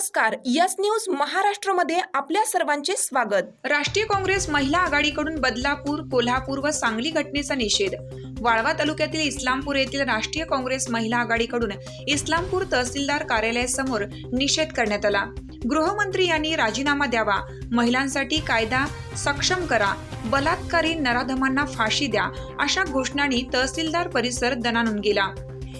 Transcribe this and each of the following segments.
नमस्कार yes news महाराष्ट्रमध्ये आपल्या सर्वांचे स्वागत. राष्ट्रीय काँग्रेस महिला आघाडीकडून बदलापूर कोल्हापूर व सांगली घटनेचा निषेध. वाळवा तालुक्यातील इस्लामपूर येथील राष्ट्रीय काँग्रेस महिला आघाडीकडून इस्लामपूर तहसीलदार कार्यालयासमोर निषेध करण्यात आला. गृहमंत्री यांनी राजीनामा द्यावा. महिलांसाठी कायदा सक्षम करा. बलात्कारी नराधमांना फाशी द्या अशा घोषणांनी तहसीलदार परिसर दणानून गेला.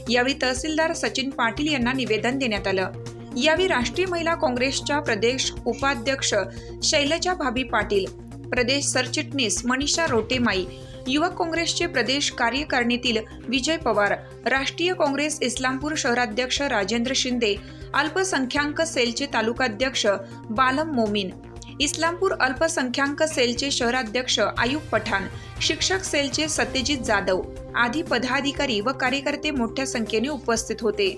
यावेळी तहसीलदार सचिन पाटील यांना निवेदन देण्यात आलं. यावेळी राष्ट्रीय महिला काँग्रेसच्या प्रदेश उपाध्यक्ष शैलजा भाभी पाटील प्रदेश सरचिटणीस मनीषा रोटेमाई युवक काँग्रेसचे प्रदेश कार्यकारिणीतील विजय पवार राष्ट्रीय काँग्रेस इस्लामपूर शहराध्यक्ष राजेंद्र शिंदे अल्पसंख्याक सेलचे तालुकाध्यक्ष बालम मोमीन इस्लामपूर अल्पसंख्याक सेलचे शहराध्यक्ष आयुब पठाण शिक्षक सेलचे सत्यजित जाधव आदी पदाधिकारी व कार्यकर्ते मोठ्या संख्येने उपस्थित होते.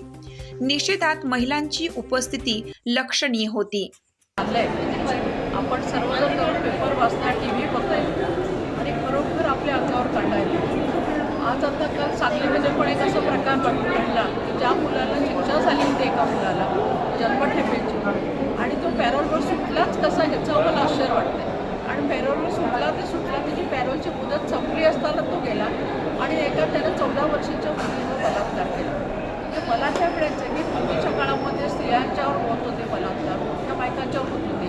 निषेधात महिलांची उपस्थिती लक्षणीय होती. आपण सर्वजण पेपर वाचताय टी व्ही बघताय आणि खरोखर आपल्या अंगावर काढाय आज आता काल सांगलीमध्ये पण एक असा प्रकार बघ- घडला की ज्या मुलाला शिक्षण झाली होती एका मुलाला जन्मठेपेची आणि तो पॅरोलवर सुटलाच कसा ह्याचं मला आश्चर्य वाटतंय आणि पॅरोलवर सुटला ते सुटला त्याची पॅरोलची मुदत संपली असताना तो गेला आणि एका त्यानं चौदा वर्षाच्या मुलीनं बलात्कार केला तर मला काय म्हणायचं की पूर्वीच्या काळामध्ये स्त्रियांच्यावर होत होते बलात्कार मोठ्या बायकांच्यावर होत होते.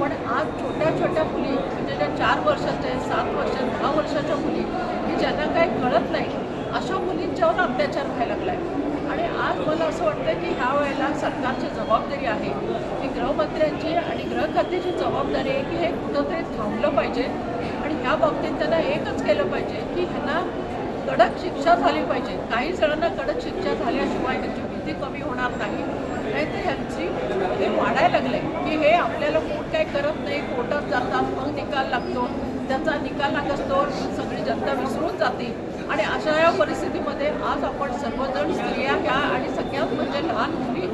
पण आज छोट्या छोट्या मुली म्हणजे ज्या चार वर्षाच्या आहेत सात वर्ष दहा वर्षाच्या मुली की ज्यांना काही कळत नाही अशा मुलींच्यावर अत्याचार व्हायला लागला आहे आणि आज मला असं वाटतं की ह्या वेळेला सरकारची जबाबदारी आहे की गृहमंत्र्यांची आणि गृहखात्याची जबाबदारी आहे की हे कुठंतरी थांबलं पाहिजे. आणि ह्या बाबतीत त्यांना एकच केलं पाहिजे की ह्यांना कडक शिक्षा झाली पाहिजे. काही जण कडक शिक्षा झाल्याशिवाय ह्याची भीती कमी होणार नाही नाही तर ह्यांची हे वाढायला लागले की हे आपल्याला कोण काही करत नाही कोर्टात जातात मग निकाल लागतो त्याचा निकाल लागतो सगळी जनता विसरून जाते. आणि अशा या परिस्थितीमध्ये आज आपण सर्वजण स्त्रिया ह्या आणि सगळ्यात म्हणजे लहान मुली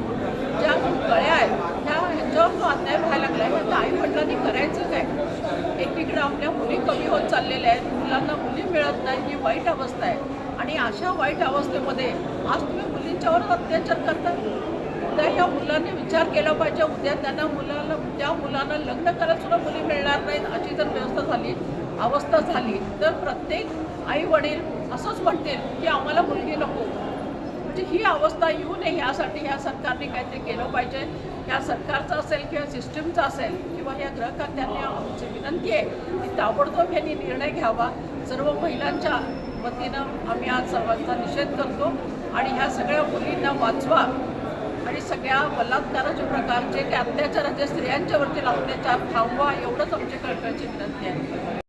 ज्या कळ्या आहेत त्या ह्याच्यावर जो अन्याय व्हायला लागला आहे त्या आईवडिलांनी करायचं काय एकीकडे आपल्या मुली कमी होत चाललेल्या आहेत मुलांना मुली मिळत नाही ही वाईट अवस्था आहे. आणि अशा वाईट अवस्थेमध्ये आज तुम्ही मुलींच्यावर अत्याचार करता? उद्या ह्या मुलांनी विचार केला पाहिजे. उद्या त्यांना मुलाला त्या मुलांना लग्न करायला सुद्धा मुली मिळणार नाहीत अशी जर व्यवस्था झाली अवस्था झाली तर प्रत्येक आई वडील असंच म्हणतील की आम्हाला मुलगी नको. म्हणजे ही अवस्था येऊ नये यासाठी ह्या सरकारने काहीतरी केलं पाहिजे. ह्या सरकारचं असेल किंवा सिस्टीमचं असेल किंवा या ग्रहकर्त्यांनी आमची विनंती आहे की ताबडतोब यांनी निर्णय घ्यावा. सर्व महिलांच्या वतीनं आम्ही आज सर्वांचा निषेध करतो. आणि ह्या सगळ्या मुलींना वाचवा. आणि सगळ्या बलात्काराचे प्रकारचे ते अत्याचाराचे अत्याचार जे स्त्रियांच्यावरचे अत्याचार थांबवा एवढंच आमची कळकळीची विनंती आहे